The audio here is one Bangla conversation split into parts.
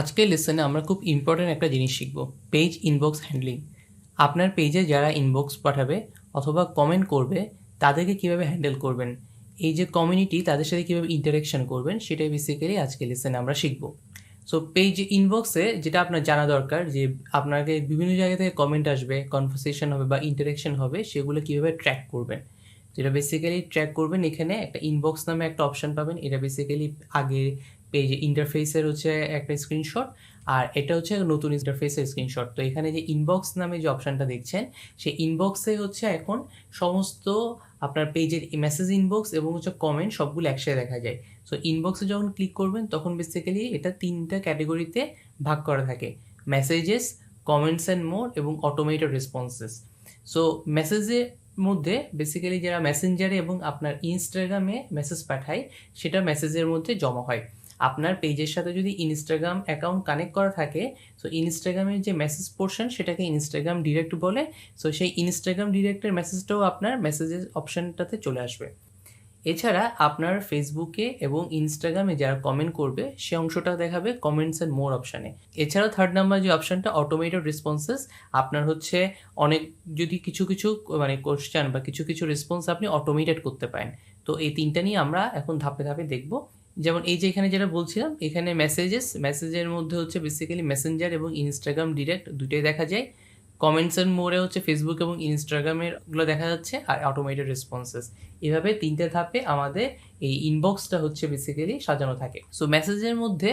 আজকের লেসনে আমরা খুব ইম্পর্ট্যান্ট একটা জিনিস শিখব পেজ ইনবক্স হ্যান্ডলিং আপনার পেজে যারা ইনবক্স পাঠাবে অথবা কমেন্ট করবে, তাদেরকে কীভাবে হ্যান্ডেল করবেন? এই যে কমিউনিটি তাদের সাথে কীভাবে ইন্টারাকশন করবেন, সেটাই বেসিক্যালি আজকের লেসনে আমরা শিখব। সো পেজ ইনবক্সে যেটা আপনার জানা দরকার, যে আপনাকে বিভিন্ন জায়গা থেকে কমেন্ট আসবে কনভারসেশন হবে বা ইন্টারাকশন হবে, সেগুলো কীভাবে ট্র্যাক করবেন? যেটা বেসিক্যালি ট্র্যাক করবেন, এখানে একটা ইনবক্স নামে একটা অপশন পাবেন, এটা বেসিক্যালি আগে পেজ ইন্টারফেসের হচ্ছে একটা স্ক্রিনশট আর এটা হচ্ছে নতুন ইন্টারফেসের স্ক্রিনশট তো এখানে যে ইনবক্স নামে যে অপশনটা দেখছেন, সেই ইনবক্সে হচ্ছে এখন সমস্ত আপনার পেজের মেসেজ ইনবক্স এবং হচ্ছে কমেন্ট সবগুলো একসাথে দেখা যায়। সো ইনবক্সে যখন ক্লিক করবেন, তখন বেসিক্যালি এটা তিনটা ক্যাটাগরিতে ভাগ করা থাকে। মেসেজেস কমেন্টস অ্যান্ড মোর এবং অটোমেটেড রেসপন্সেস সো মেসেজের মধ্যে বেসিক্যালি যারা মেসেঞ্জারে এবং আপনার ইনস্টাগ্রামে মেসেজ পাঠায়, সেটা মেসেজের মধ্যে জমা হয়। আপনার পেজের সাথে যদি ইনস্টাগ্রাম অ্যাকাউন্ট কানেক্ট করা থাকে সো ইনস্টাগ্রামের যে মেসেজ পোর্শন সেটাকে ইনস্টাগ্রাম ডিরেক্ট বলে সো সেই ইনস্টাগ্রাম ডিরেক্টের মেসেজটাও আপনার মেসেজের অপশানটাতে চলে আসবে। এছাড়া আপনার ফেসবুকে এবং ইনস্টাগ্রামে যারা কমেন্ট করবে, সে অংশটা দেখাবে কমেন্টস অ্যান্ড মোর অপশানে এছাড়া থার্ড নাম্বার যে অপশানটা অটোমেটেড রেসপন্সেস আপনার হচ্ছে অনেক, যদি কিছু কিছু মানে কোশ্চেন বা কিছু কিছু রেসপন্স আপনি অটোমেটেড করতে পারেন। তো এই তিনটা নিয়ে আমরা এখন ধাপে ধাপে দেখব। যেমন এই যে এখানে যেটা বলছিলাম, এখানে মেসেজেস মেসেজের মধ্যে হচ্ছে বেসিক্যালি মেসেঞ্জার এবং ইনস্টাগ্রাম ডিরেক্ট দুটোই দেখা যায়। কমেন্টস এর মোড়ে হচ্ছে ফেসবুক এবং ইনস্টাগ্রামেরগুলো দেখা যাচ্ছে, আর অটোমেটেড রেসপন্সেস এভাবে তিনটে ধাপে আমাদের এই ইনবক্সটা হচ্ছে বেসিক্যালি সাজানো থাকে। সো মেসেজের মধ্যে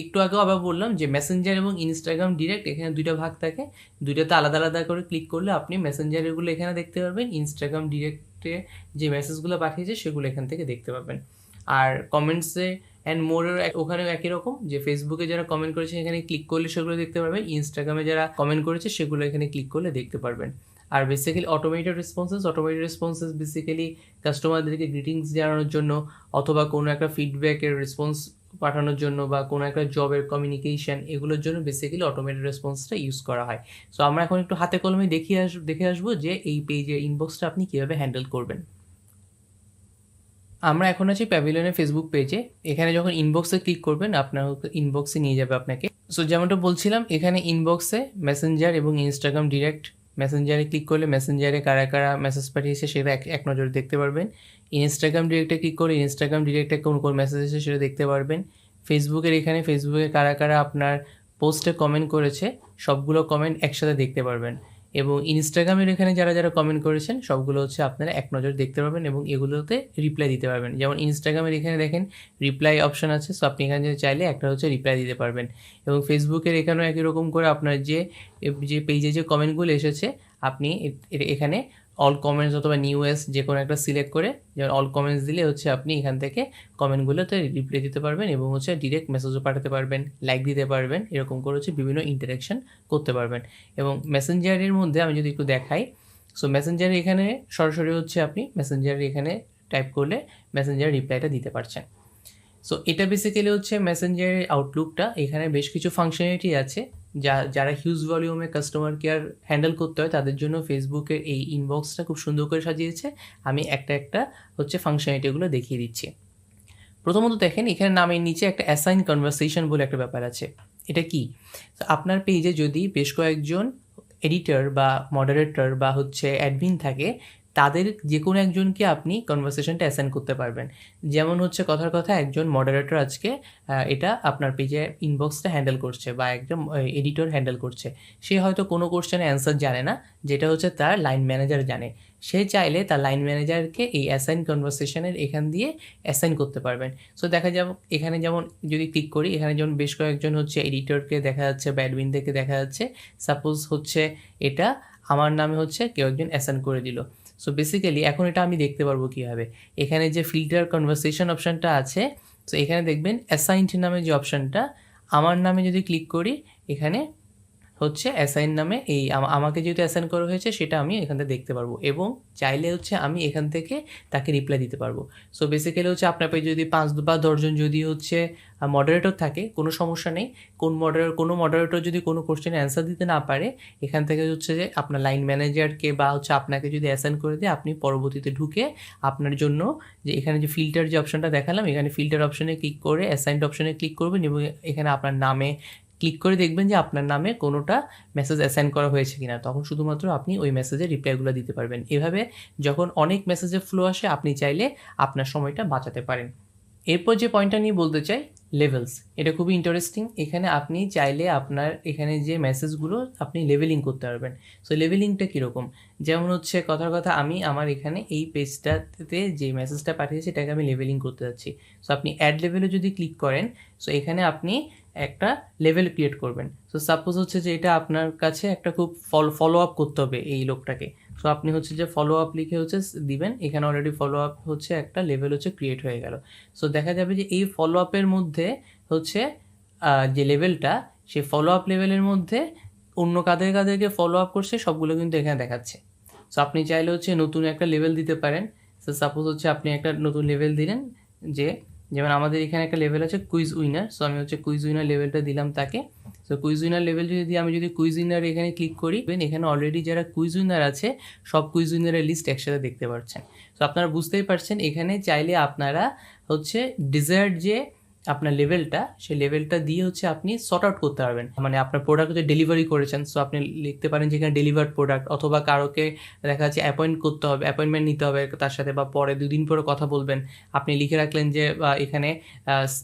একটু আগেও আবার বললাম যে মেসেঞ্জার এবং ইনস্টাগ্রাম ডিরেক্ট এখানে দুইটা ভাগ থাকে। দুইটাতে আলাদা আলাদা করে ক্লিক করলে আপনি মেসেঞ্জারেরগুলো এখানে দেখতে পারবেন। ইনস্টাগ্রাম ডিরেক্টে যে মেসেজগুলো পাঠিয়েছে, সেগুলো এখান থেকে দেখতে পাবেন আর কমেন্টসে অ্যান্ড মোরের ওখানেও একই রকম যে ফেসবুকে যারা কমেন্ট করেছে, এখানে ক্লিক করলে সেগুলো দেখতে পারবেন ইনস্টাগ্রামে যারা কমেন্ট করেছে, সেগুলো এখানে ক্লিক করলে দেখতে পারবেন। আর basically automated responses automated responses basically কাস্টমারদেরকে greetings জানানোর জন্য অথবা কোনো একটা ফিডব্যাকের রেসপন্স পাঠানোর জন্য বা কোনো একটা জবের কমিউনিকেশন এগুলোর জন্য বেসিক্যালি অটোমেটেড রেসপন্সটা ইউজ করা হয়। সো আমরা এখন একটু হাতে কলমে দেখিয়ে আস দেখে আসব যে এই পেজের ইনবক্সটা আপনি কীভাবে হ্যান্ডেল করবেন। আমরা এখন আছি প্যাভিলিয়নের ফেসবুক পেজে এখানে যখন ইনবক্সে ক্লিক করবেন, আপনার ইনবক্সে নিয়ে যাবে আপনাকে। সো যেমনটা বলছিলাম, এখানে ইনবক্সে মেসেঞ্জার এবং ইনস্টাগ্রাম ডিরেক্ট মেসেঞ্জারে ক্লিক করলে মেসেঞ্জারে কারা কারা মেসেজ পাঠিয়েছে সেটা এক এক নজরে দেখতে পারবেন। ইনস্টাগ্রাম ডিরেক্টে ক্লিক করে ইনস্টাগ্রাম ডিরেক্টে কোন কোন মেসেজ এসেছে সেটা দেখতে পারবেন। ফেসবুকের এখানে ফেসবুকে কারা কারা আপনার পোস্টে কমেন্ট করেছে, সবগুলো কমেন্ট একসাথে দেখতে পারবেন। এবং ইনস্টাগ্রামের এখানে যারা যারা কমেন্ট করেছেন, সবগুলো হচ্ছে আপনারা এক নজর দেখতে পাবেন এবং এগুলোতে রিপ্লাই দিতে পারবেন। যেমন ইনস্টাগ্রামের এখানে দেখেন রিপ্লাই অপশন আছে সো আপনি এখানে চাইলে একটা হচ্ছে রিপ্লাই দিতে পারবেন। এবং ফেসবুকের এখানেও একই রকম করে আপনার যে যে পেজে যে কমেন্টগুলো এসেছে, আপনি এখানে অল কমেন্টস অথবা নিউ এস যে কোনো একটা সিলেক্ট করে, যেমন অল কমেন্টস দিলে হচ্ছে আপনি এখান থেকে কমেন্টগুলোতে রিপ্লাই দিতে পারবেন এবং হচ্ছে ডিরেক্ট মেসেজও পাঠাতে পারবেন লাইক দিতে পারবেন, এরকম করে হচ্ছে বিভিন্ন ইন্টারাকশন করতে পারবেন। এবং মেসেঞ্জারের মধ্যে আমি যদি একটু দেখাই সো মেসেঞ্জারে এখানে সরাসরি হচ্ছে আপনি মেসেঞ্জারে এখানে টাইপ করলে মেসেঞ্জার রিপ্লাইটা দিতে পারছেন। সো এটা বেসিক্যালি হচ্ছে মেসেঞ্জারের আউটলুকটা এখানে বেশ কিছু ফাংশনালিটি আছে। যা, যারা হিউজ ভলিউমে কাস্টমার কেয়ার হ্যান্ডেল করতে হয়, তাদের জন্য ফেসবুকের এই ইনবক্সটা খুব সুন্দর করে সাজিয়েছে। আমি একটা একটা হচ্ছে ফাংশনালিটিগুলো দেখিয়ে দিচ্ছি। প্রথমত দেখেন, এখানে নামের নিচে একটা অ্যাসাইন কনভারসেশন বলে একটা ব্যাপার আছে। এটা কি? আপনার পেজে যদি বেশ কয়েকজন এডিটর বা মডারেটর বা হচ্ছে অ্যাডমিন থাকে তাদের যে কোনো একজনকে আপনি কনভারসেশনটা অ্যাসাইন করতে পারবেন। যেমন হচ্ছে কথার কথা, একজন মডারেটর আজকে এটা আপনার পেজে ইনবক্সটা হ্যান্ডেল করছে বা একজন এডিটর হ্যান্ডেল করছে। সে হয়তো কোনো কোশ্চেনের অ্যান্সার জানে না, যেটা হচ্ছে তার লাইন ম্যানেজার জানে। সে চাইলে তার লাইন ম্যানেজারকে এই অ্যাসাইন কনভারসেশনের এখান দিয়ে অ্যাসাইন করতে পারবেন। সো দেখা যাব এখানে যেমন যদি ক্লিক করি, এখানে যেমন বেশ কয়েকজন হচ্ছে এডিটরকে দেখা যাচ্ছে ব্যাডমিনদেরকে দেখা যাচ্ছে। সাপোজ হচ্ছে এটা আমার নামে হচ্ছে কেউ একজন অ্যাসাইন করে দিল। সো বেসিক্যালি এখন এটা আমি দেখতে পারব কীভাবে। এখানে যে ফিল্টার কনভারসেশন অপশানটা আছে সো এখানে দেখবেন অ্যাসাইন্ড নামে যে অপশানটা আমার নামে যদি ক্লিক করি, এখানে হচ্ছে অ্যাসাইন নামে এই আমাকে যেহেতু অ্যাসাইন করা হয়েছে, সেটা আমি এখান থেকে দেখতে পারব এবং চাইলে হচ্ছে আমি এখান থেকে তাকে রিপ্লাই দিতে পারব। সো বেসিক্যালি হচ্ছে আপনার পেয়ে যদি পাঁচ বা দশজন যদি হচ্ছে মডারেটর থাকে, কোনো সমস্যা নেই। কোন মডারেটর কোনো মডারেটর যদি কোনো কোশ্চেনে অ্যান্সার দিতে না পারে, এখান থেকে হচ্ছে যে আপনার লাইন ম্যানেজারকে বা হচ্ছে আপনাকে যদি অ্যাসাইন করে দিয়ে, আপনি পরবর্তীতে ঢুকে আপনার জন্য যে এখানে যে ফিল্টার যে অপশনটা দেখালাম, এখানে ফিল্টার অপশনে ক্লিক করে অ্যাসাইন্ড অপশনে ক্লিক করবেন এবং এখানে আপনার নামে ক্লিক করে দেখবেন যে আপনার নামে কোনোটা মেসেজ অ্যাসাইন করা হয়েছে কিনা। তখন শুধুমাত্র আপনি ওই মেসেজের রিপ্লাইগুলো দিতে পারবেন। এভাবে যখন অনেক মেসেজের ফ্লো আসে, আপনি চাইলে আপনার সময়টা বাঁচাতে পারেন। এরপর যে পয়েন্টটা নিয়ে বলতে চাই লেভেলস এটা খুবই ইন্টারেস্টিং এখানে আপনি চাইলে আপনার এখানে যে মেসেজগুলো আপনি লেভেলিং করতে পারবেন। সো লেভেলিংটা কীরকম? যেমন হচ্ছে, কথার কথা, আমি আমার এখানে এই পেজটাতে যে মেসেজটা পাঠিয়েছি, সেটাকে আমি লেভেলিং করতে যাচ্ছি। সো আপনি অ্যাড লেভেলে যদি ক্লিক করেন সো এখানে আপনি একটা লেভেল ক্রিয়েট করবেন। সো সাপোজ হচ্ছে যে এটা আপনার কাছে একটা খুব ফলো ফলো আপ করতে হবে এই লোকটাকে। সো আপনি হচ্ছে যে ফলো আপ লিখে হচ্ছে দিবেন। এখানে অলরেডি ফলো আপ হচ্ছে একটা লেভেল হচ্ছে ক্রিয়েট হয়ে গেল। সো দেখা যাবে যে এই ফলো আপের মধ্যে হচ্ছে যে লেভেলটা সেই ফলো আপ লেভেলের মধ্যে অন্য কাদের কাদেরকে ফলো আপ করছে, সবগুলো কিন্তু এখানে দেখাচ্ছে। সো আপনি চাইলে হচ্ছে নতুন একটা লেভেল দিতে পারেন। সো সাপোজ হচ্ছে আপনি একটা নতুন লেভেল দিলেন যে যেমন আমাদের এখানে একটা লেভেল আছে কুইজ উইনার সো আমি হচ্ছে কুইজ উইনার লেভেলটা দিলাম তাকে। সো কুইজ উইনার লেভেল যদি আমি যদি কুইজ উইনার এখানে ক্লিক করি এখানে অলরেডি যারা কুইজ উইনার আছে, সব কুইজ উইনারের লিস্ট একসাথে দেখতে পাচ্ছেন সো আপনারা বুঝতেই পারছেন, এখানে চাইলে আপনারা হচ্ছে ডিজায়ার্ড যে আপনার লেভেলটা সেই লেভেলটা দিয়ে হচ্ছে আপনি সর্ট আউট করতে পারবেন। মানে আপনার প্রোডাক্ট হচ্ছে ডেলিভারি করেছেন সো আপনি লিখতে পারেন যে এখানে ডেলিভার্ড প্রোডাক্ট অথবা কারোকে দেখা যাচ্ছে অ্যাপয়েন্ট করতে হবে অ্যাপয়েন্টমেন্ট নিতে হবে তার সাথে বা পরে দুদিন পরে কথা বলবেন। আপনি লিখে রাখলেন যে এখানে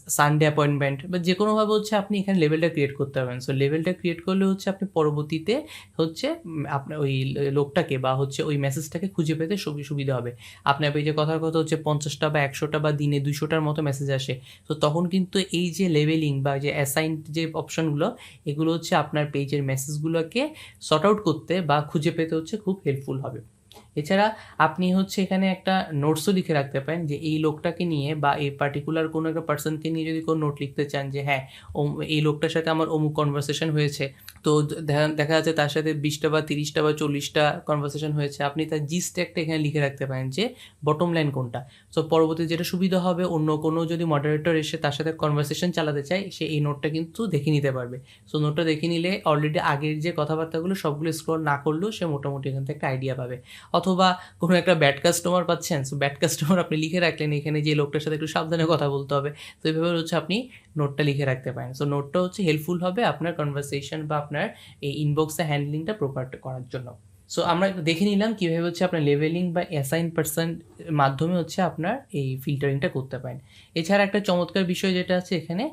সানডে অ্যাপয়েন্টমেন্ট বা যে কোনোভাবে হচ্ছে আপনি এখানে লেভেলটা ক্রিয়েট করতে পারবেন। সো লেভেলটা ক্রিয়েট করলে হচ্ছে আপনি পরবর্তীতে হচ্ছে আপনার ওই লোকটাকে বা হচ্ছে ওই মেসেজটাকে খুঁজে পেতে সুবি- সুবিধা হবে। আপনার পেজে কথার কথা হচ্ছে পঞ্চাশটা বা একশোটা বা দিনে দুশোটার মতো মেসেজ আসে। তো তখন কিন্তু এই যে লেভেলিং বা যে অ্যাসাইন যে অপশনগুলো এগুলো হচ্ছে আপনার পেজের মেসেজগুলোকে সর্ট আউট করতে বা খুঁজে পেতে হচ্ছে, খুব হেল্পফুল হবে। এছাড়া আপনি হচ্ছে এখানে একটা নোটসও লিখে রাখতে পারেন যে এই লোকটাকে নিয়ে বা এই পার্টিকুলার কোনো একটা পার্সনকে নিয়ে যদি কোনো নোট লিখতে চান যে হ্যাঁ এই লোকটার সাথে আমার অমুক কনভারসেশন হয়েছে। তো দেখা- দেখা যাচ্ছে তার সাথে বিশটা বা তিরিশটা বা চল্লিশটা কনভারসেশন হয়েছে। আপনি তার জিস্ট একটা এখানে লিখে রাখতে পারেন যে বটম লাইন কোনটা। সো পরবর্তী যেটা সুবিধা হবে, অন্য কোনো যদি মডারেটর এসে তার সাথে কনভারসেশন চালাতে চায়, সে এই নোটটা কিন্তু দেখে নিতে পারবে। সো নোটটা দেখে নিলে অলরেডি আগের যে কথাবার্তাগুলো সবগুলো স্ক্রল না করলেও সে মোটামুটি এখান থেকে একটা আইডিয়া পাবে। অথবা কোনো একটা ব্যাড কাস্টমার পাচ্ছেন সো ব্যাড কাস্টমার আপনি লিখে রাখলেন, এখানে যে লোকটার সাথে একটু সাবধানে কথা বলতে হবে। তো এইভাবে হচ্ছে আপনি নোটটা লিখে রাখতে পারেন। সো নোটটা হচ্ছে হেল্পফুল হবে আপনার কনভারসেশন বা আপনার এই ইনবক্সে হ্যান্ডলিংটা প্রপার করার জন্য। সো আমরা দেখে নিলাম কীভাবে হচ্ছে আপনার লেভেলিং বা অ্যাসাইন পার্সন মাধ্যমে হচ্ছে আপনার এই ফিল্টারিংটা করতে পারেন। এছাড়া একটা চমৎকার বিষয় যেটা আছে এখানে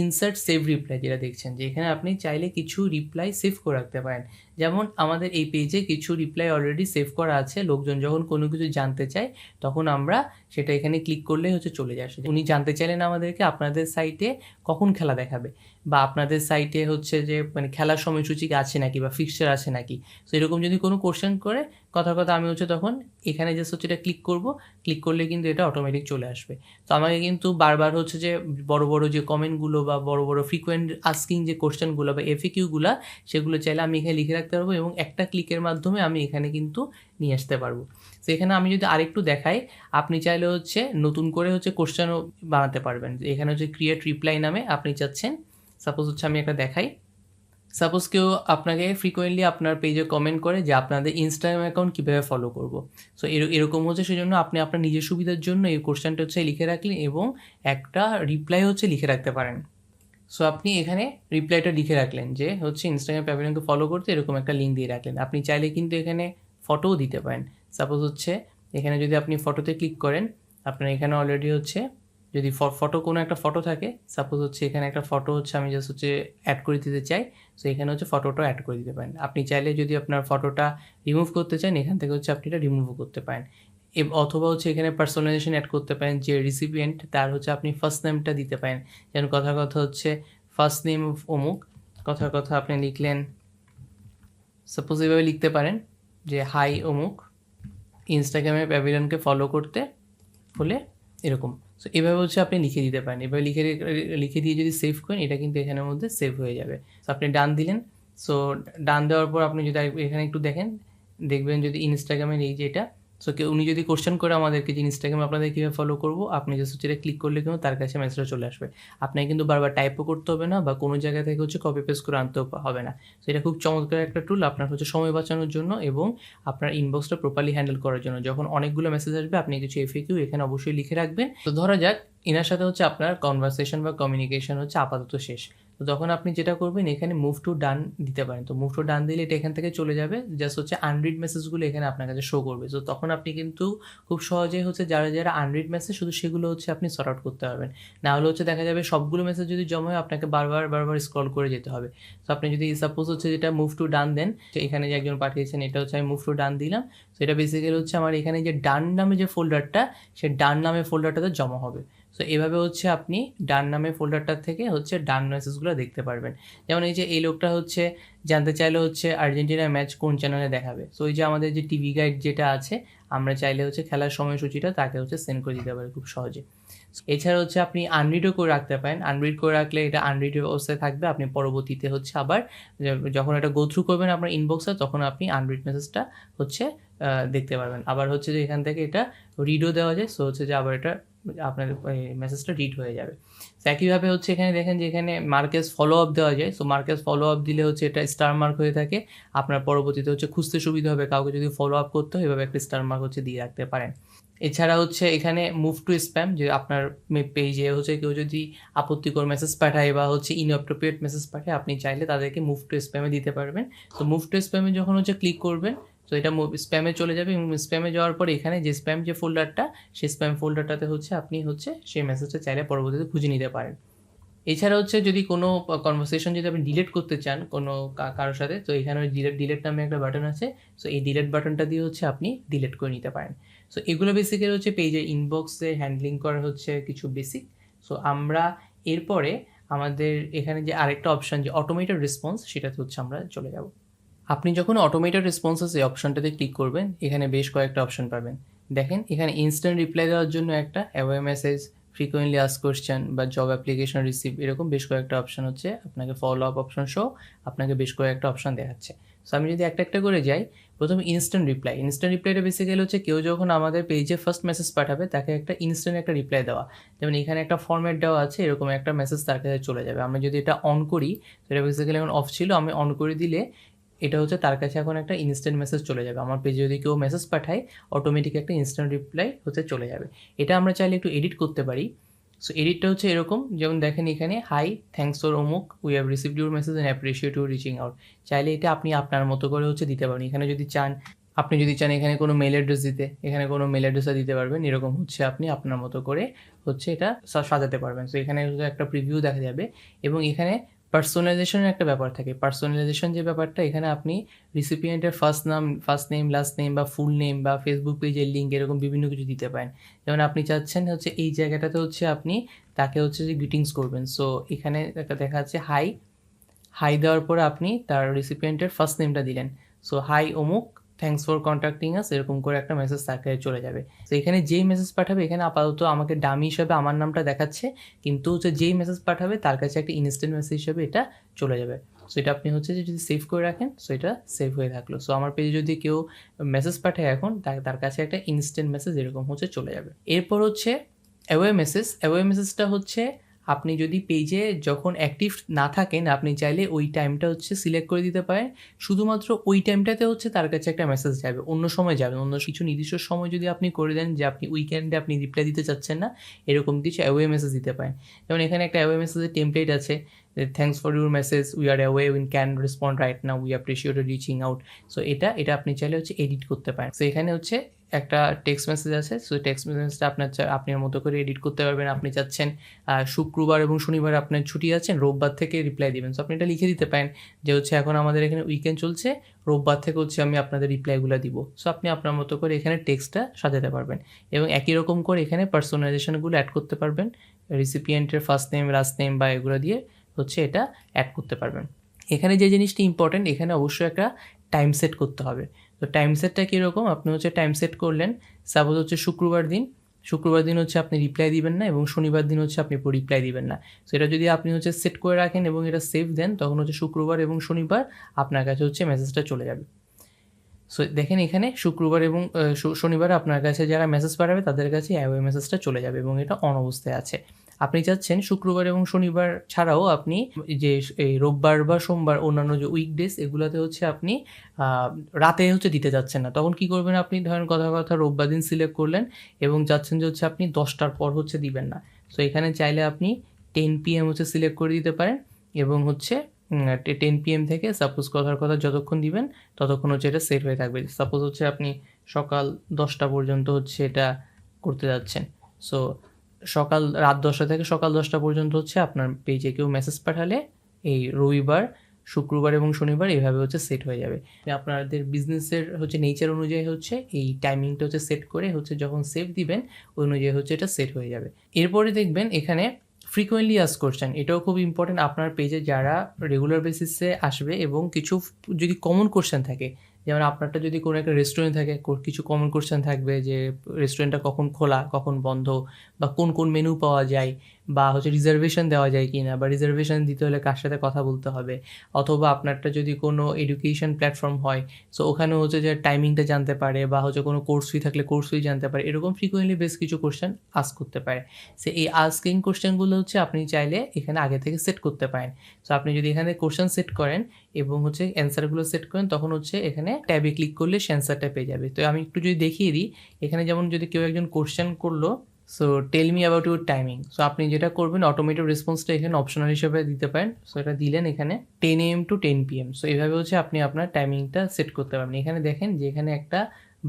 ইনসার্ট সেভ রিপ্লাই যেটা দেখছেন, যে এখানে আপনি চাইলে কিছু রিপ্লাই সেভ করে রাখতে পারেন। যেমন আমাদের এই পেজে কিছু রিপ্লাই অলরেডি সেভ করা আছে, লোকজন যখন কোনো কিছু জানতে চায়, তখন আমরা সেটা এখানে ক্লিক করলেই হচ্ছে চলে যায়। উনি জানতে চাইলেন আমাদেরকে, আপনাদের সাইটে কখন খেলা দেখাবে। বা আপনাদের সাইটে হচ্ছে যে মানে খেলার সময়সূচি আছে নাকি বা ফিক্সচার আছে নাকি? তো এরকম যদি কোনো কোশ্চেন করে, কথা কথা আমি হচ্ছে তখন এখানে জাস্ট হচ্ছে এটা ক্লিক করব। ক্লিক করলে কিন্তু এটা অটোমেটিক চলে আসবে। তো আমাকে কিন্তু বারবার হচ্ছে যে, বড় বড় যে কমেন্টগুলো বা বড় বড় ফ্রিকোয়েন্ট আস্কিং যে কোশ্চেনগুলো বা এফিকিউগুলো সেগুলো চাইলে আমি এখানে লিখে রাখতে পারব এবং একটা ক্লিকের মাধ্যমে আমি এখানে কিন্তু নিয়ে আসতে পারব। তো এখানে আমি যদি আরেকটু দেখাই, আপনি চাইলে হচ্ছে নতুন করে হচ্ছে কোশ্চেনও বানাতে পারবেন। এখানে হচ্ছে ক্রিয়েট রিপ্লাই নামে আপনি চাচ্ছেন। সাপোজ হচ্ছে আমি একটা দেখাই। সাপোজ কেউ আপনাকে ফ্রিকোয়েন্টলি আপনার পেজে কমেন্ট করে যে আপনাদের ইনস্টাগ্রাম অ্যাকাউন্ট কীভাবে ফলো করব। সো এরকম হচ্ছে সেজন্য আপনি আপনার নিজের সুবিধার জন্য এই কোশ্চেনটা হচ্ছে লিখে রাখলেন এবং একটা রিপ্লাই হচ্ছে লিখে রাখতে পারেন। সো আপনি এখানে রিপ্লাইটা লিখে রাখলেন যে হচ্ছে ইনস্টাগ্রাম প্যাভিলিয়নকে ফলো করতে এরকম একটা লিঙ্ক দিয়ে রাখলেন। আপনি চাইলে কিন্তু এখানে ফটোও দিতে পারেন। সাপোজ হচ্ছে এখানে যদি আপনি ফটোতে ক্লিক করেন, আপনার এখানে অলরেডি হচ্ছে যদি ফটো কোনো একটা ফটো থাকে সাপোজ হচ্ছে এখানে একটা ফটো হচ্ছে, আমি জাস্ট হচ্ছে অ্যাড করে দিতে চাই সো এখানে হচ্ছে ফটোটা অ্যাড করে দিতে পারেন। আপনি চাইলে যদি আপনার ফটোটা রিমুভ করতে চান, এখান থেকে হচ্ছে আপনি এটা রিমুভও করতে পারেন। অথবা হচ্ছে এখানে পার্সোনালাইজেশন অ্যাড করতে পারেন, যে রিসিপিয়েন্ট তার হচ্ছে আপনি ফার্স্ট নেমটা দিতে পারেন। যেমন কথার কথা হচ্ছে ফার্স্ট নেম অমুক কথার কথা আপনি লিখলেন সাপোজ এভাবে লিখতে পারেন, যে হাই অমুক ইনস্টাগ্রামে প্যাভিলিয়নকে ফলো করতে হলে এরকম। সো এভাবে হচ্ছে আপনি লিখে দিতে পারেন। এভাবে লিখে লিখে দিয়ে যদি সেভ করেন, এটা কিন্তু এখানের মধ্যে সেভ হয়ে যাবে। সো আপনি ডান দিলেন। সো ডান দেওয়ার পর আপনি যদি এখানে একটু দেখেন, দেখবেন যদি ইনস্টাগ্রামের এই যে এটা সো কেউ উনি যদি কোশ্চেন করে আমাদেরকে যে ইনস্টাগ্রামে আপনাদের কীভাবে ফলো করব, আপনি জাস্ট হচ্ছে ক্লিক করলে কিন্তু তার কাছে মেসেজটা চলে আসবে। আপনাকে কিন্তু বারবার টাইপও করতে হবে না বা কোনো জায়গা থেকে হচ্ছে কপি পেস্ট করে আনতেও হবে না। তো এটা খুব চমৎকার একটা টুল আপনার হচ্ছে সময় বাঁচানোর জন্য এবং আপনার ইনবক্সটা প্রপারলি হ্যান্ডেল করার জন্য। যখন অনেকগুলো মেসেজ আসবে, আপনি কিছু এফএকিউ এখানে অবশ্যই লিখে রাখবেন। তো ধরা যাক, এনার সাথে হচ্ছে আপনার কনভারসেশন বা কমিউনিকেশন হচ্ছে আপাতত শেষ। তো তখন আপনি যেটা করবেন, এখানে মুভ টু ডান দিতে পারেন। তো মুভ টু ডান দিলে এটা এখান থেকে চলে যাবে। জাস্ট হচ্ছে আনরিড মেসেজগুলো এখানে আপনার কাছে শো করবে। তো তখন আপনি কিন্তু খুব সহজেই হচ্ছে যারা যারা আনরিড মেসেজ শুধু সেগুলো হচ্ছে আপনি সর্ট আউট করতে পারবেন। না হলে হচ্ছে দেখা যাবে সবগুলো মেসেজ যদি জমা হয়, আপনাকে বারবার বারবার স্ক্রল করে যেতে হবে। তো আপনি যদি সাপোজ হচ্ছে যেটা মুভ টু ডান দেন এখানে যে একজন পাঠিয়েছেন, এটা হচ্ছে আমি মুভ টু ডান দিলাম। তো এটা বেসিক্যালি হচ্ছে আমার এখানে যে ডান নামে যে ফোল্ডারটা সে ডান নামে ফোল্ডারটাতে জমা হবে। সো এভাবে হচ্ছে আপনি ডান নামে ফোল্ডারটা থেকে হচ্ছে ডান মেসেজগুলো দেখতে পারবেন। যেমন এই যে, এই লোকটা হচ্ছে জানতে চাইলে হচ্ছে আর্জেন্টিনার ম্যাচ কোন চ্যানেলে দেখাবে। সো এই যে আমাদের যে টিভি গাইড যেটা আছে, আমরা চাইলে হচ্ছে খেলার সময়সূচিটা তাকে হচ্ছে সেন্ড করে দিতে পারি খুব সহজে। এছাড়া হচ্ছে আপনি আনরিডও করে রাখতে পারেন। আনরিড করে রাখলে এটা আনরিড অবস্থায় থাকবে। আপনি পরবর্তীতে হচ্ছে আবার যখন এটা গো থ্রু করবেন আপনার ইনবক্সে তখন আপনি আনরিড মেসেজটা হচ্ছে দেখতে পারবেন। আবার হচ্ছে যে এখান থেকে এটা রিডও দেওয়া যায়। সো হচ্ছে যে আবার এটা আপনার মেসেজটা রিড হয়ে যাবে। তো একইভাবে হচ্ছে এখানে দেখেন যে এখানে মার্কেস ফলো আপ দেওয়া যায়। সো মার্কেস ফলো আপ দিলে হচ্ছে এটা স্টার মার্ক হয়ে থাকে। আপনার পরবর্তীতে হচ্ছে খুঁজতে সুবিধা হবে। কাউকে যদি ফলো আপ করতে হয়, এভাবে একটা স্টার মার্ক হচ্ছে দিয়ে রাখতে পারেন। এছাড়া হচ্ছে এখানে মুভ টু স্প্যাম যে আপনার পেজে হচ্ছে কেউ যদি আপত্তিকর মেসেজ পাঠায় বা হচ্ছে ইনঅ্যাপ্রোপ্রিয়েট মেসেজ পাঠায়, আপনি চাইলে তাদেরকে মুভ টু স্প্যামে দিতে পারবেন। তো মুভ টু স্প্যামে যখন হচ্ছে ক্লিক করবেন তো এটা স্প্যামে চলে যাবে এবং স্প্যামে যাওয়ার পর এখানে যে স্প্যাম যে ফোল্ডারটা সেই স্প্যাম ফোল্ডারটাতে হচ্ছে আপনি হচ্ছে সেই মেসেজটা চাইলে পরবর্তীতে খুঁজে নিতে পারেন। এছাড়া হচ্ছে যদি কোনো কনভারসেশন যদি আপনি ডিলিট করতে চান কোনো কারোর সাথে, তো এখানে ওই ডিলেট ডিলেট নামে একটা বাটন আছে। সো এই ডিলেট বাটনটা দিয়ে হচ্ছে আপনি ডিলেট করে নিতে পারেন। সো এগুলো বেসিক্যালি হচ্ছে পেজের ইনবক্সে হ্যান্ডলিং করা হচ্ছে কিছু বেসিক সো আমরা এরপরে আমাদের এখানে যে আরেকটা অপশান যে অটোমেটেড রেসপন্স সেটাতে হচ্ছে আমরা চলে যাব। আপনি যখন অটোমেটেড রেসপন্সেস এই অপশনটাতে ক্লিক করবেন, এখানে বেশ কয়েকটা অপশন পাবেন। দেখেন, এখানে ইনস্ট্যান্ট রিপ্লাই দেওয়ার জন্য একটা অ্যাওয়ে মেসেজ ফ্রিকোয়েন্টলি আস কোশ্চেন বা জব অ্যাপ্লিকেশন রিসিভ এরকম বেশ কয়েকটা অপশন হচ্ছে। আপনাকে ফলো আপ অপশন সহ আপনাকে বেশ কয়েকটা অপশন দেখাচ্ছে। সো আমি যদি একটা একটা করে যাই, প্রথমে ইনস্ট্যান্ট রিপ্লাই ইনস্ট্যান্ট রিপ্লাইটা বেসিক্যালি হচ্ছে কেউ যখন আমাদের পেজে ফার্স্ট মেসেজ পাঠাবে, তাকে একটা ইনস্ট্যান্ট একটা রিপ্লাই দেওয়া। যেমন এখানে একটা ফর্ম্যাট দেওয়া আছে, এরকম একটা মেসেজ তার কাছে চলে যাবে। আমি যদি এটা অন করি এটা বেসিক্যালি এখন অফ ছিল, আমি অন করে দিলে এটা হচ্ছে তার কাছে এখন একটা ইনস্ট্যান্ট মেসেজ চলে যাবে। আমার পেজে যদি কেউ মেসেজ পাঠায় অটোমেটিক একটা ইনস্ট্যান্ট রিপ্লাই হতে চলে যাবে। এটা আমরা চাইলে একটু এডিট করতে পারি। সো এডিটটা হচ্ছে এরকম, যেমন দেখেন এখানে হাই থ্যাংকস ফর অমুক we have received your message and appreciate your reaching out চাইলে এটা আপনি আপনার মতো করে হচ্ছে দিতে পারেন এখানে যদি চান, আপনি যদি চান এখানে কোনো মেল অ্যাড্রেস দিতে, এখানে কোনো মেল অ্যাড্রেসও দিতে পারবেন। এরকম হচ্ছে আপনি আপনার মতো করে হচ্ছে এটা সাজাতে পারবেন। সো এখানে একটা প্রিভিউ দেখা যাবে। এবং এখানে পার্সোনালাইজেশনের একটা ব্যাপার থাকে। পার্সোনালাইজেশন যে ব্যাপারটা, এখানে আপনি রিসিপিয়েন্টের ফার্স্ট নাম ফার্স্ট নেম লাস্ট নেম বা ফুল নেম বা ফেসবুক পেজের লিঙ্ক এরকম বিভিন্ন কিছু দিতে পারেন। যেমন আপনি চাচ্ছেন হচ্ছে এই জায়গাটাতে হচ্ছে আপনি তাকে হচ্ছে যে গ্রিটিংস করবেন। সো এখানে একটা দেখা যাচ্ছে হাই হাই দেওয়ার পরে আপনি তার রিসিপিয়েন্টের ফার্স্ট নেমটা দিলেন। সো হাই অমুক থ্যাংকস ফর কন্ট্যাক্টিং আস এরকম করে একটা মেসেজ তাকে চলে যাবে। তো এখানে যেই মেসেজ পাঠাবে, এখানে আপাতত আমাকে ডামি হিসাবে আমার নামটা দেখাচ্ছে, কিন্তু হচ্ছে যেই মেসেজ পাঠাবে, তার কাছে একটা ইনস্ট্যান্ট মেসেজ হিসাবে এটা চলে যাবে। সো এটা আপনি হচ্ছে যে যদি সেভ করে রাখেন সো এটা সেভ হয়ে থাকল। সো আমার পেজে যদি কেউ মেসেজ পাঠায় এখন, তার কাছে একটা ইনস্ট্যান্ট মেসেজ এরকম হচ্ছে চলে যাবে। এরপর হচ্ছে অ্যাওয়ে মেসেজ অ্যাওয়ে মেসেজটা হচ্ছে আপনি যদি পেজে যখন অ্যাক্টিভ না থাকেন, আপনি চাইলে ওই টাইমটা হচ্ছে সিলেক্ট করে দিতে পারেন। শুধুমাত্র ওই টাইমটাতে হচ্ছে তার কাছে একটা মেসেজ যাবে, অন্য সময় যাবে অন্য কিছু নির্দিষ্ট সময় যদি আপনি করে দেন যে আপনি উইকেন্ডে আপনি রিপ্লাই দিতে চাচ্ছেন না, এরকম কিছু অ্যাওয়ে মেসেজ দিতে পারেন। যেমন এখানে একটা অ্যাওয়ে মেসেজের টেমপ্লেট আছে thanks for your message we are away when can respond right না we appreciate reaching out so এটা এটা আপনি চাইলে হচ্ছে এডিট করতে পারেন। সো এখানে হচ্ছে একটা টেক্সট মেসেজ আছে সো টেক্সট মেসেজটা আপনার আপনার মতো করে এডিট করতে পারবেন। আপনি চাচ্ছেন শুক্রবার এবং শনিবার আপনার ছুটি আছেন রোববার থেকে রিপ্লাই দিবেন। সো আপনি এটা লিখে দিতে পারেন যে হচ্ছে এখন আমাদের এখানে উইকেন্ড চলছে, রোববার থেকে হচ্ছে আমি আপনাদের রিপ্লাইগুলো দিব। সো আপনি আপনার মতো করে এখানে টেক্সটটা সাজাতে পারবেন এবং একই রকম করে এখানে পার্সোনালাইজেশনগুলো অ্যাড করতে পারবেন। রিসিপিয়েন্টের ফার্স্ট নেম লাস্ট নেম বা এগুলো দিয়ে হচ্ছে এটা অ্যাড করতে পারবেন। এখানে যে জিনিসটি ইম্পর্টেন্ট এখানে অবশ্যই একটা টাইম সেট করতে হবে। তো টাইম সেটটা কীরকম? আপনি হচ্ছে টাইম সেট করলেন সাপোজ হচ্ছে শুক্রবার দিন শুক্রবার দিন হচ্ছে আপনি রিপ্লাই দিবেন না এবং শনিবার দিন হচ্ছে আপনি রিপ্লাই দিবেন না। সো এটা যদি আপনি হচ্ছে সেট করে রাখেন এবং এটা সেভ দেন, তখন হচ্ছে শুক্রবার এবং শনিবার আপনার কাছে হচ্ছে মেসেজটা চলে যাবে। সো দেখেন এখানে শুক্রবার এবং শনিবার আপনার কাছে যারা মেসেজ পাঠাবে, তাদের কাছে অ্যাওয়ে মেসেজটা চলে যাবে এবং এটা অন অবস্থায় আছে। আপনি চাচ্ছেন শুক্রবার এবং শনিবার ছাড়াও আপনি যে এই রোববার বা সোমবার অন্যান্য যে উইকডেজ এগুলোতে হচ্ছে আপনি রাতে হচ্ছে দিতে যাচ্ছেন না। তখন কি করবেন আপনি? ধরেন কথা কথা রোববার দিন সিলেক্ট করলেন এবং চাচ্ছেন যে হচ্ছে আপনি দশটার পর হচ্ছে দিবেন না। সো এখানে চাইলে আপনি টেন পিএম হচ্ছে সিলেক্ট করে দিতে পারেন এবং হচ্ছে টেন পিএম থেকে সাপোজ কথার কথা যতক্ষণ দিবেন, ততক্ষণ হচ্ছে এটা সেট হয়ে থাকবে। সাপোজ হচ্ছে আপনি সকাল দশটা পর্যন্ত হচ্ছে এটা করতে যাচ্ছেন। সো সকাল রাত দশটা থেকে সকাল দশটা পর্যন্ত হচ্ছে আপনার পেজে কেউ মেসেজ পাঠালে এই রবিবার, শুক্রবার এবং শনিবার এইভাবে হচ্ছে সেট হয়ে যাবে। আপনাদের বিজনেসের হচ্ছে নেচার অনুযায়ী হচ্ছে এই টাইমিংটা হচ্ছে সেট করে হচ্ছে যখন সেভ দিবেন, ওই অনুযায়ী হচ্ছে এটা সেট হয়ে যাবে। এরপরে দেখবেন এখানে ফ্রিকোয়েন্টলি আস কোশ্চেন এটাও খুব ইম্পর্টেন্ট আপনার পেজে যারা রেগুলার বেসিসে আসবে এবং কিছু যদি কমন কোশ্চেন থাকে যেমন আপনারটা যদি কোনো একটা রেস্টুরেন্ট থাকে কিছু কমন কোশ্চেন থাকবে যে রেস্টুরেন্টটা কখন খোলা, কখন বন্ধ বা কোন কোন মেনু পাওয়া যায় বা হচ্ছে রিজার্ভেশন দেওয়া যায় কি না বা রিজার্ভেশন দিতে হলে কার সাথে কথা বলতে হবে, অথবা আপনারটা যদি কোনো এডুকেশন প্ল্যাটফর্ম হয় সো ওখানে হচ্ছে যে টাইমিংটা জানতে পারে বা হচ্ছে কোনো কোর্স ফি থাকলে কোর্স ফি জানতে পারে, এরকম ফ্রিকোয়েন্টলি বেশ কিছু কোশ্চেন আস্ক করতে পারে। সে এই আস্কিং কোশ্চেনগুলো হচ্ছে আপনি চাইলে এখানে আগে থেকে সেট করতে পারেন। সো আপনি যদি এখানে কোশ্চেন সেট করেন এবং হচ্ছে অ্যান্সারগুলো সেট করেন, তখন হচ্ছে এখানে ট্যাবে ক্লিক করলে সে অ্যান্সারটা পেয়ে যাবে। তো আমি একটু যদি দেখিয়ে দিই, এখানে যেমন যদি কেউ একজন কোশ্চেন করল so tell me about your timing so আপনি যেটা করবেন অটোমেটিক রেসপন্সটা এখানে অপশনাল হিসেবে দিতে পারেন। সো এটা দিলেন এখানে ten AM to ten PM so এইভাবে হচ্ছে আপনি আপনার টাইমিংটা সেট করতে পারবেন। এখানে দেখেন যে এখানে একটা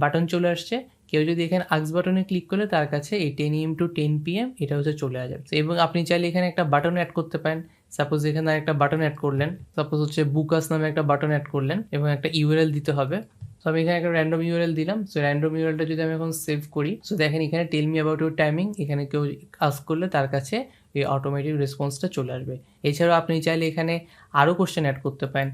বাটন চলে আসছে। কেউ যদি এখানে আক্স বাটনে ক্লিক করলে, তার কাছে এই ten AM to ten P M এটা হচ্ছে চলে আসবে। এবং আপনি চাইলে এখানে একটা বাটন অ্যাড করতে পারেন। সাপোজ এখানে একটা বাটন অ্যাড করলেন। সাপোজ হচ্ছে বুকাস নামে একটা বাটন অ্যাড করলেন এবং একটা ইউআরএল দিতে হবে। সো আমি এখানে একটা র্যান্ডম ইউআরএল দিলাম। সো র্যান্ডম ইউআরএলটা যদি আমি এখন সেভ করি সো দেখেন এখানে tell me about your timing এখানে কেউ আস্ক করলে তার কাছে এই অটোমেটিক রেসপন্সটা চলে আসবে। এছাড়াও আপনি চাইলে এখানে আরও কোশ্চেন অ্যাড করতে পারেন।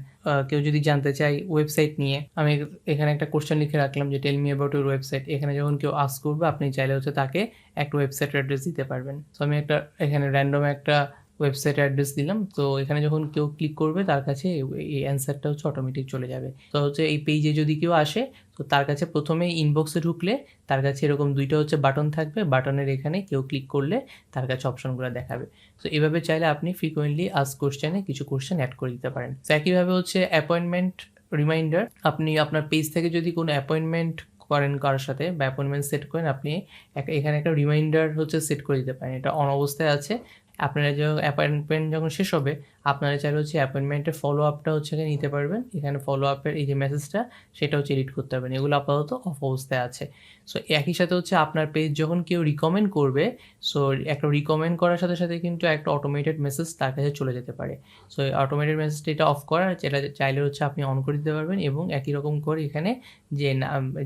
কেউ যদি জানতে চাই ওয়েবসাইট নিয়ে, আমি এখানে একটা কোশ্চেন লিখে রাখলাম যে tell me about your website এখানে যখন কেউ আস করবে, আপনি চাইলে হচ্ছে তাকে একটা ওয়েবসাইট অ্যাড্রেস দিতে পারবেন। সো আমি একটা এখানে র্যান্ডম একটা ওয়েবসাইট অ্যাড্রেস দিলাম। তো এখানে যখন কেউ ক্লিক করবে, তার কাছে এই- অ্যান্সারটা হচ্ছে অটোমেটিক চলে যাবে। তো হচ্ছে এই পেজে যদি কেউ আসে, তো তার কাছে প্রথমে ইনবক্সে ঢুকলে, তার কাছে এরকম দুইটা হচ্ছে বাটন থাকবে। বাটনের এখানে কেউ ক্লিক করলে, তার কাছে অপশনগুলো দেখাবে। তো এভাবে চাইলে আপনি ফ্রিকোয়েন্টলি আস কোশ্চেনে কিছু কোশ্চেন অ্যাড করে দিতে পারেন। তো একইভাবে হচ্ছে অ্যাপয়েন্টমেন্ট রিমাইন্ডার আপনি আপনার পেজ থেকে যদি কোনো অ্যাপয়েন্টমেন্ট করেন কারোর সাথে বা অ্যাপয়েন্টমেন্ট সেট করেন, আপনি এখানে একটা রিমাইন্ডার হচ্ছে সেট করে দিতে পারেন। এটা অন অবস্থায় আছে। আপনারা যখন অ্যাপয়েন্টমেন্ট যখন শেষ হবে, আপনারা চাইলে হচ্ছে অ্যাপয়েন্টমেন্টের ফলো আপটা হচ্ছে নিতে পারবেন। এখানে ফলো আপের এই যে মেসেজটা সেটা হচ্ছে এডিট করতে পারবেন। এগুলো আপাতত অফ অবস্থায় আছে। সো একই সাথে হচ্ছে আপনার পেজ যখন কেউ রিকমেন্ড করবে সো একটা রিকমেন্ড করার সাথে সাথে কিন্তু একটা অটোমেটেড মেসেজ তার কাছে চলে যেতে পারে। সো অটোমেটেড মেসেজটা এটা অফ করার যেটা চাইলে হচ্ছে আপনি অন করে দিতে পারবেন এবং একই রকম করে এখানে যে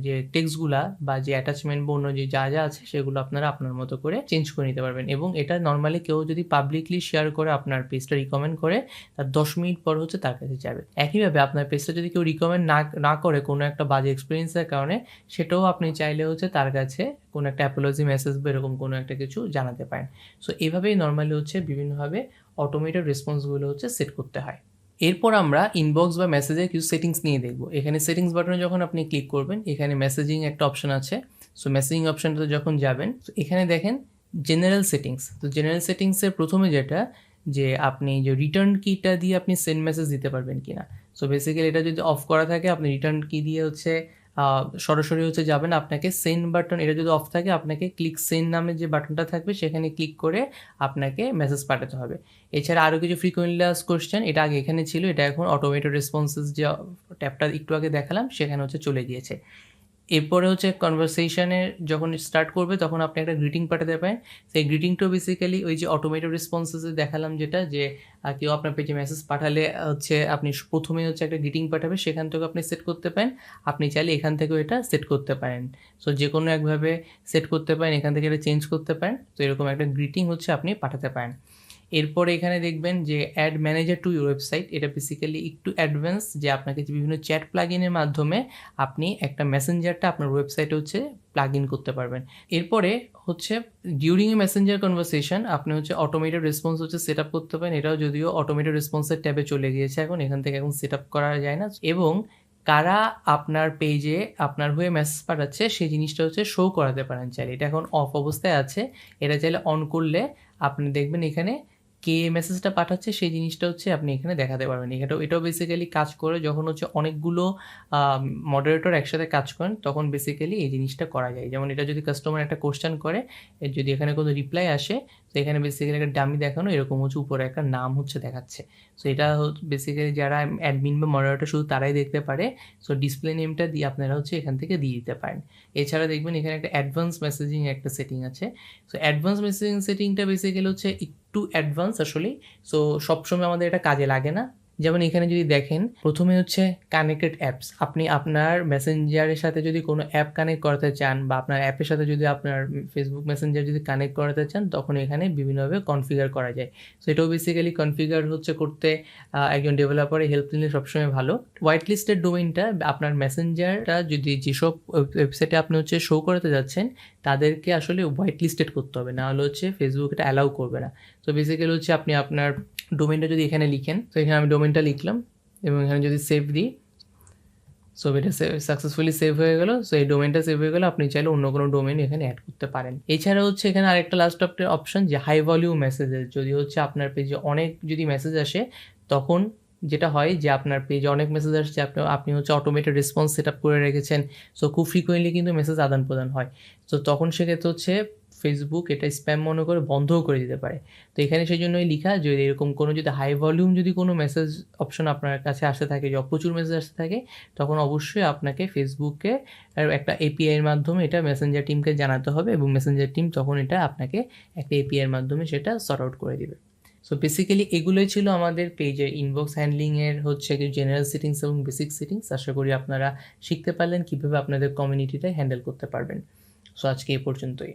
যে টেক্সটগুলা বা যে অ্যাটাচমেন্ট বা অন্য যে যা যা আছে, সেগুলো আপনারা আপনার মতো করে চেঞ্জ করে নিতে পারবেন। এবং এটা নর্মালি কেউ যদি পাবলিকলি শেয়ার করে আপনার পেজটা রিকমেন্ড করে, তার দশ মিনিট পর হচ্ছে তার কাছে যাবে। একইভাবে আপনার পেজটা যদি কেউ রিকমেন্ড না না করে কোনো একটা বাজে এক্সপিরিয়েন্সের কারণে, সেটাও আপনি চাইলে হচ্ছে তার কাছে কোনো একটা অ্যাপোলজি মেসেজ বা এরকম কোনো একটা কিছু জানাতে পারেন। সো এভাবেই নর্মালি হচ্ছে বিভিন্নভাবে অটোমেটেড রেসপন্সগুলো হচ্ছে সেট করতে হয়। এরপর আমরা ইনবক্স বা মেসেজের কিছু সেটিংস নিয়ে দেখব। এখানে সেটিংস বাটনে যখন আপনি ক্লিক করবেন, এখানে মেসেজিং একটা অপশন আছে। সো মেসেজিং অপশনটাতে যখন যাবেন এখানে দেখেন জেনারেল সেটিংস তো জেনারেল সেটিংসের প্রথমে যেটা, যে আপনি যে রিটার্ন কিটা দিয়ে আপনি সেন্ড মেসেজ দিতে পারবেন কিনা। সো বেসিক্যালি এটা যদি অফ করা থাকে, আপনি রিটার্ন কি দিয়ে হচ্ছে সরাসরি হচ্ছে যাবেন আপনাকে সেন্ড বাটন এটা যদি অফ থাকে, আপনাকে ক্লিক সেন্ড নামে যে বাটনটা থাকবে, সেখানে ক্লিক করে আপনাকে মেসেজ পাঠাতে হবে। এছাড়া আরও কিছু ফ্রিকোয়েন্টলি আস কোশ্চেন এটা আগে এখানে ছিল, এটা এখন অটোমেটেড রেসপন্সেস যে ট্যাবটা একটু আগে দেখালাম, সেখানে হচ্ছে চলে গিয়েছে। এরপরে হচ্ছে কনভারসেশনে যখন স্টার্ট করবে, তখন আপনি একটা গ্রিটিং পাঠাতে পারেন। সেই গ্রিটিংটাও বেসিক্যালি ওই যে অটোমেটেড রেসপন্সেসে দেখালাম যেটা, যে কেউ আপনার পেজে মেসেজ পাঠালে হচ্ছে আপনি প্রথমে হচ্ছে একটা গ্রিটিং পাঠাবে, সেখান থেকে আপনি সেট করতে পারেন। আপনি চাইলে এখান থেকেও এটা সেট করতে পারেন। সো যে কোনো একভাবে সেট করতে পারেন, এখান থেকে এটা চেঞ্জ করতে পারেন। তো এরকম একটা গ্রিটিং হচ্ছে আপনি পাঠাতে পারেন। এরপরে এখানে দেখবেন যে ad manager to your website এটা বেসিক্যালি একটু অ্যাডভান্স যে আপনাকে যে বিভিন্ন চ্যাট প্লাগ ইনের মাধ্যমে আপনি একটা মেসেঞ্জারটা আপনার ওয়েবসাইটে হচ্ছে প্লাগ ইন করতে পারবেন। এরপরে হচ্ছে ডিউরিং এ মেসেঞ্জার কনভারসেশন আপনি হচ্ছে অটোমেটেড রেসপন্স হচ্ছে সেট আপ করতে পারেন। এটাও যদিও অটোমেটেড রেসপন্সের ট্যাবে চলে গিয়েছে এখন, এখান থেকে এখন সেট আপ করা যায় না। এবং কারা আপনার পেজে আপনার হয়ে মেসেজ পাঠাচ্ছে, সেই জিনিসটা হচ্ছে শো করাতে পারেন চাইলে। এটা এখন অফ অবস্থায় আছে। এটা চাইলে অন করলে আপনি দেখবেন এখানে কে মেসেজটা পাঠাচ্ছে, সেই জিনিসটা হচ্ছে আপনি এখানে দেখাতে পারবেন। এটাও এটাও বেসিক্যালি কাজ করে যখন হচ্ছে অনেকগুলো মডারেটর একসাথে কাজ করেন, তখন বেসিক্যালি এই জিনিসটা করা যায়। যেমন এটা যদি কাস্টমার একটা কোশ্চেন করে যদি এখানে কোনো রিপ্লাই আসে তো এখানে বেসিক্যালি একটা ডামি দেখানো, এরকম হচ্ছে উপরে একটা নাম হচ্ছে দেখাচ্ছে। সো এটা বেসিক্যালি যারা অ্যাডমিন বা মডারেটর শুধু তারাই দেখতে পারে। সো ডিসপ্লে নেমটা দিয়ে আপনারা হচ্ছে এখান থেকে দিয়ে দিতে পারেন। এছাড়া দেখবেন এখানে একটা অ্যাডভান্স মেসেজিং একটা সেটিং আছে। সো অ্যাডভান্স মেসেজিং সেটিংটা বেসিক্যালি হচ্ছে একটু অ্যাডভান্স আসলেই। সো সবসময় আমাদের এটা কাজে লাগে না। যেমন এখানে যদি দেখেন, প্রথমে হচ্ছে কানেক্টেড অ্যাপস আপনি আপনার মেসেঞ্জারের সাথে যদি কোনো অ্যাপ কানেক্ট করতে চান বা আপনার অ্যাপের সাথে যদি আপনার ফেসবুক মেসেঞ্জার যদি কানেক্ট করাতে চান, তখন এখানে বিভিন্নভাবে কনফিগার করা যায়। সো এটাও বেসিক্যালি কনফিগার হচ্ছে করতে একজন ডেভেলপারের হেল্প নিলে সবসময় ভালো। হোয়াইট লিস্টেড ডোমেইনটা আপনার মেসেঞ্জারটা যদি যেসব ওয়েবসাইটে আপনি হচ্ছে শো করাতে যাচ্ছেন, তাদেরকে আসলে হোয়াইট লিস্টেড করতে হবে। না হলে হচ্ছে ফেসবুক এটা অ্যালাউ করবে না। তো বেসিক্যালি হচ্ছে আপনি আপনার ডোমেনটা যদি এখানে লিখেন, তো এখানে আমি ডোমেনটা লিখলাম এবং এখানে যদি সেভ দিই সো এটা সাকসেসফুলি সেভ হয়ে গেল সো এই ডোমেনটা সেভ হয়ে গেল, আপনি চাইলে অন্য কোনো ডোমেন এখানে অ্যাড করতে পারেন। এছাড়া হচ্ছে এখানে আরেকটা লাস্ট অপশন যে হাই ভলিউম মেসেজেস যদি হচ্ছে আপনার পেজে অনেক যদি মেসেজ আসে, তখন যেটা হয় যে আপনার পেজে অনেক মেসেজ আসছে, আপনি আপনি হচ্ছে অটোমেটেড রেসপন্স সেট আপ করে রেখেছেন সো খুব ফ্রিকোয়েন্টলি কিন্তু মেসেজ আদান প্রদান হয়। তো তখন সেক্ষেত্রে হচ্ছে ফেসবুক এটা স্প্যাম মনে করে বন্ধও করে দিতে পারে। তো এখানে সেই জন্যই লেখা যদি এরকম কোনো যদি হাই ভলিউম যদি কোনো মেসেজ অপশন আপনার কাছে আসতে থাকে, যে প্রচুর মেসেজ আসতে থাকে, তখন অবশ্যই আপনাকে ফেসবুকে একটা এপিআইয়ের মাধ্যমে এটা মেসেঞ্জার টিমকে জানাতে হবে এবং মেসেঞ্জার টিম তখন এটা আপনাকে একটা এপিআই এর মাধ্যমে সেটা সর্ট আউট করে দেবে। সো বেসিক্যালি এগুলোই ছিল আমাদের পেজের ইনবক্স হ্যান্ডলিংয়ের হচ্ছে জেনারেল সেটিংস এবং বেসিক সেটিংস আশা করি আপনারা শিখতে পারলেন কীভাবে আপনাদের কমিউনিটিটা হ্যান্ডেল করতে পারবেন। সো আজকে এই পর্যন্তই।